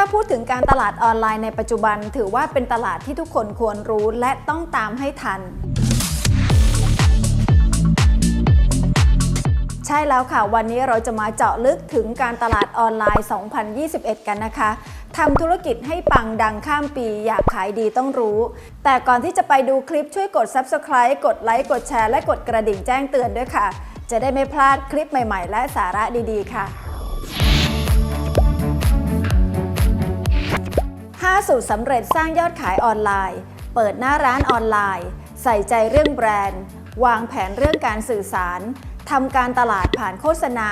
าพูดถึงการตลาดออนไลน์ในปัจจุบัน ถือว่าเป็นตลาดที่ทุกคนควรรู้และต้องตามให้ทัน ใช่แล้วค่ะ วันนี้เราจะมาเจาะลึกถึงการตลาดออนไลน์ 2021 กันนะคะทำธุรกิจให้ปังดังข้ามปีอยากขายดีต้องรู้ แต่ก่อนที่จะไปดูคลิปช่วยกด Subscribe กดไลค์กดแชร์และกดกระดิ่งแจ้งเตือนด้วยค่ะ จะได้ไม่พลาดคลิปใหม่ ๆ และสาระดีๆ ค่ะ 5 สูตรสำเร็จสร้างยอดขายออนไลน์ เปิดหน้าร้านออนไลน์ ใส่ใจเรื่องแบรนด์ วางแผนเรื่องการสื่อสารทำการตลาดผ่านโฆษณา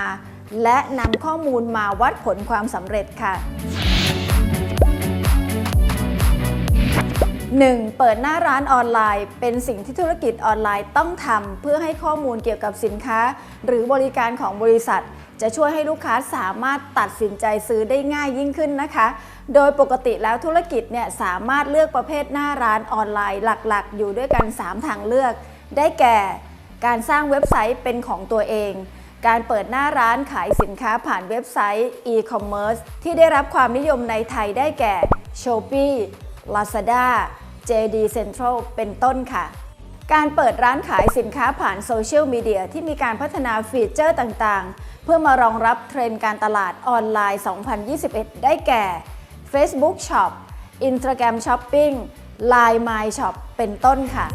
และนำข้อมูลมาวัดผลความสำเร็จค่ะ 1. เปิดหน้าร้านออนไลน์ เป็นสิ่งที่ธุรกิจออนไลน์ต้องทำเพื่อให้ข้อมูลเกี่ยวกับสินค้า หรือบริการของบริษัท จะช่วยให้ลูกค้าสามารถตัดสินใจซื้อได้ง่ายยิ่งขึ้นนะคะ โดยปกติแล้วธุรกิจเนี่ยสามารถเลือกประเภทหน้าร้านออนไลน์หลักๆ อยู่ด้วยกัน 3 ทางเลือก ได้แก่ การสร้างเว็บไซต์เป็นของตัวเอง การเปิดหน้าร้านขายสินค้าผ่านเว็บไซต์ e-commerce ที่ได้รับความนิยมในไทยได้แก่ Shopee Lazada JD Central เป็นต้นค่ะ การเปิดร้านขายสินค้าผ่านโซเชียลมีเดียที่มีการพัฒนาฟีเจอร์ต่างๆ เพื่อมารองรับเทรนด์การตลาดออนไลน์ 2021 ได้แก่ Facebook Shop Instagram Shopping Line My Shop เป็นต้นค่ะ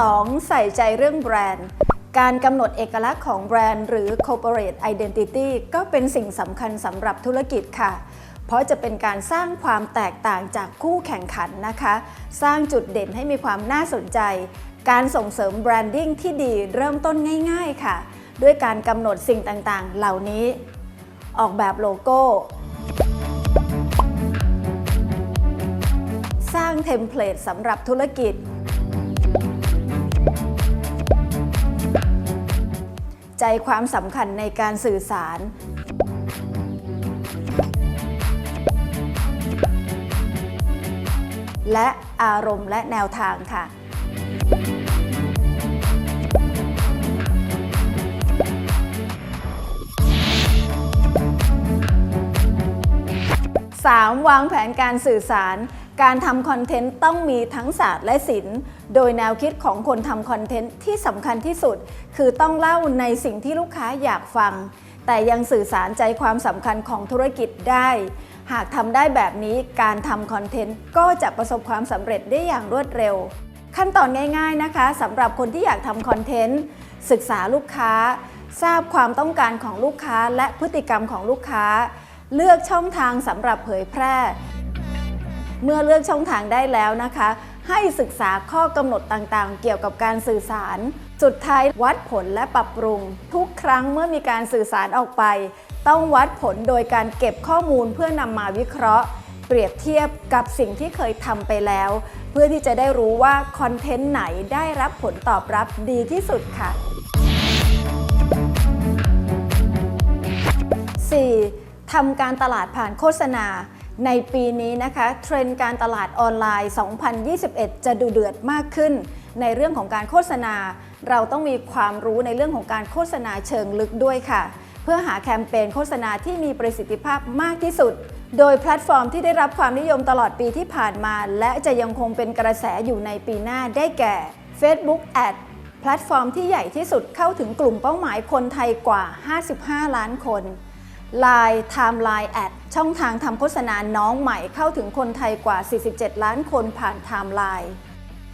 2. ใส่ใจเรื่องแบรนด์ การกำหนดเอกลักษณ์ของแบรนด์หรือ corporate identity ก็เป็นสิ่งสำคัญสำหรับธุรกิจค่ะ เพราะจะเป็นการสร้างความแตกต่างจากคู่แข่งขันนะคะ สร้างจุดเด่นให้มีความน่าสนใจ การส่งเสริมแบรนดิ้งที่ดีเริ่มต้นง่าย ๆ ค่ะ ด้วยการกำหนดสิ่งต่างๆ เหล่านี้ ออกแบบโลโก้ สร้างเทมเพลตสำหรับธุรกิจ ใจความสำคัญในการสื่อสาร และอารมณ์และแนวทางค่ะ 3. วางแผนการสื่อสาร การทำคอนเทนต์ต้องมีทั้งศาสตร์และศิลป์โดยแนวคิดของคนทำคอนเทนต์ที่สำคัญที่สุด คือต้องเล่าในสิ่งที่ลูกค้าอยากฟัง แต่ยังสื่อสารใจความสำคัญของธุรกิจได้ หากทำได้แบบนี้การทำคอนเทนต์ก็จะประสบความสำเร็จได้อย่างรวดเร็ว ขั้นตอนง่าย ๆนะคะสำหรับคนที่อยากทำคอนเทนต์ศึกษาลูกค้า ทราบความต้องการของลูกค้า และพฤติกรรมของลูกค้า เลือกช่องทางสำหรับเผยแพร่ เมื่อเลือกช่องทางได้แล้วนะคะ ให้ศึกษาข้อกำหนดต่างๆ เกี่ยวกับการสื่อสาร สุดท้ายวัดผลและปรับปรุง ทุกครั้งเมื่อมีการสื่อสารออกไป ต้องวัดผลโดยการเก็บข้อมูลเพื่อนำมาวิเคราะห์ เปรียบเทียบกับสิ่งที่เคยทำไปแล้ว เพื่อที่จะได้รู้ว่าคอนเทนต์ไหนได้รับผลตอบรับดีที่สุดค่ะ 4. ทำการตลาดผ่านโฆษณา ในปีนี้นะคะเทรนด์การตลาดออนไลน์ 2021 จะดูเดือดมากขึ้น ในเรื่องของการโฆษณา เราต้องมีความรู้ในเรื่องของการโฆษณาเชิงลึกด้วยค่ะ เพื่อหาแคมเปญโฆษณาที่มีประสิทธิภาพมากที่สุด โดยแพลตฟอร์มที่ได้รับความนิยมตลอดปีที่ผ่านมา และจะยังคงเป็นกระแสอยู่ในปีหน้าได้แก่ Facebook Ad แพลตฟอร์มที่ใหญ่ที่สุดเข้าถึงกลุ่มเป้าหมายคนไทยกว่า 55 ล้านคน Line Timeline Ad ช่องทางทำโฆษณาน้องใหม่เข้าถึงคนไทยกว่า 47 ล้านคนผ่าน Timeline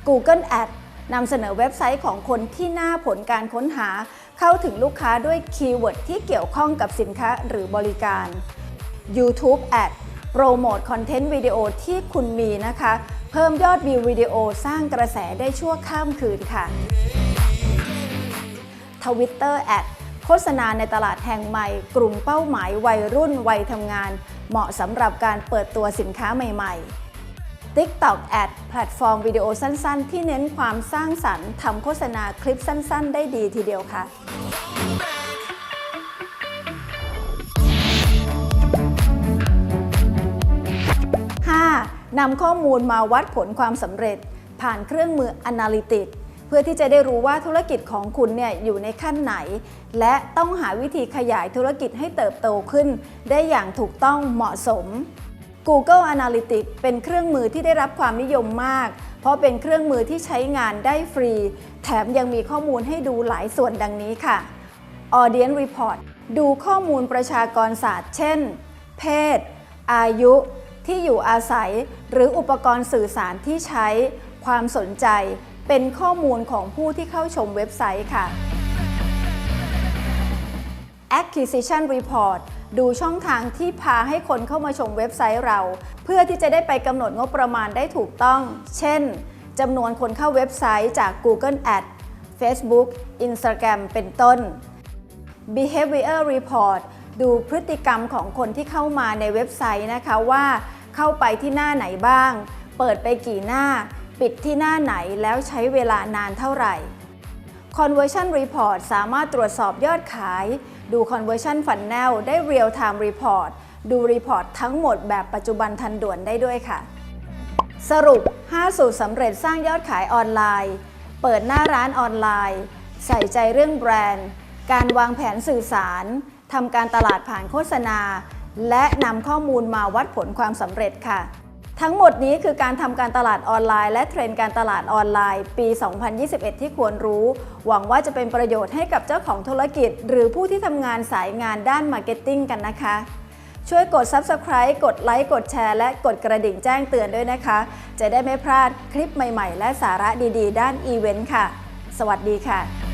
Google Ad นำเสนอเว็บไซต์ของคนที่หน้าผลการค้นหา เข้าถึงลูกค้าด้วยคีย์เวิร์ดที่เกี่ยวข้องกับสินค้าหรือบริการ YouTube Ad โปรโมทคอนเทนต์วิดีโอที่คุณมีนะคะ เพิ่มยอดวิววิดีโอสร้างกระแสได้ชั่วข้ามคืนค่ะ Twitter Ad โฆษณาในตลาดแห่งใหม่ กลุ่มเป้าหมายวัยรุ่นวัยทำงาน เหมาะสำหรับการเปิดตัวสินค้าใหม่ ๆ TikTok Ad แพลตฟอร์มวิดีโอสั้นๆ ที่เน้นความสร้างสรรค์ทำโฆษณาคลิปสั้นๆ ได้ดีทีเดียวค่ะนำข้อมูลมาวัดผลความสำเร็จ ผ่านเครื่องมือ Analytics พื่อที่จะได้รู้ว่าธุรกิจของคุณเนี่ยอยู่ในขั้นไหน และต้องหาวิธีขยายธุรกิจให้เติบโตขึ้น ได้อย่างถูกต้องเหมาะสม Google Analytics เป็นเครื่องมือที่ได้รับความนิยมมาก เพราะเป็นเครื่องมือที่ใช้งานได้ฟรี แถมยังมีข้อมูลให้ดูหลายส่วนดังนี้ค่ะ Audience Report ดูข้อมูลประชากรศาสตร์ เช่น เพศ อายุ ที่อยู่อาศัย หรืออุปกรณ์สื่อสารที่ใช้ ความสนใจ เป็นข้อมูลของผู้ที่เข้าชมเว็บไซต์ค่ะ Acquisition Report ดูช่องทางที่พาให้คนเข้ามาชมเว็บไซต์เรา เพื่อที่จะได้ไปกำหนดงบประมาณได้ถูกต้อง เช่นจำนวนคนเข้าเว็บไซต์จาก Google Ad Facebook Instagram เป็นต้น Behavior Report ดูพฤติกรรมของคนที่เข้ามาในเว็บไซต์นะคะว่าเข้าไปที่หน้าไหนบ้าง เปิดไปกี่หน้า ปิดที่หน้าไหนแล้วใช้เวลานานเท่าไหร่ Conversion Report สามารถตรวจสอบยอดขาย ดู Conversion Funnel ได้ Real Time Report ดูรีพอร์ตทั้งหมดแบบปัจจุบันทันด่วนได้ด้วยค่ะ สรุป 5 สูตรสำเร็จสร้างยอดขายออนไลน์ เปิดหน้าร้านออนไลน์ ใส่ใจเรื่องแบรนด์ การวางแผนสื่อสารทำการตลาดผ่านโฆษณา และนำข้อมูลมาวัดผลความสำเร็จค่ะ ทั้งหมดนี้คือการทำการตลาดออนไลน์ และเทรนด์การตลาดออนไลน์ ปี 2021 ที่ควรรู้ หวังว่าจะเป็นประโยชน์ให้กับเจ้าของธุรกิจ หรือผู้ที่ทำงานสายงานด้านมาร์เก็ตติ้งกันนะคะ ช่วยกด Subscribe กดไลค์กดแชร์และกดกระดิ่งแจ้งเตือนด้วยนะคะ จะได้ไม่พลาดคลิปใหม่ ๆ และสาระดี ๆ ด้านอีเวนต์ค่ะ สวัสดีค่ะ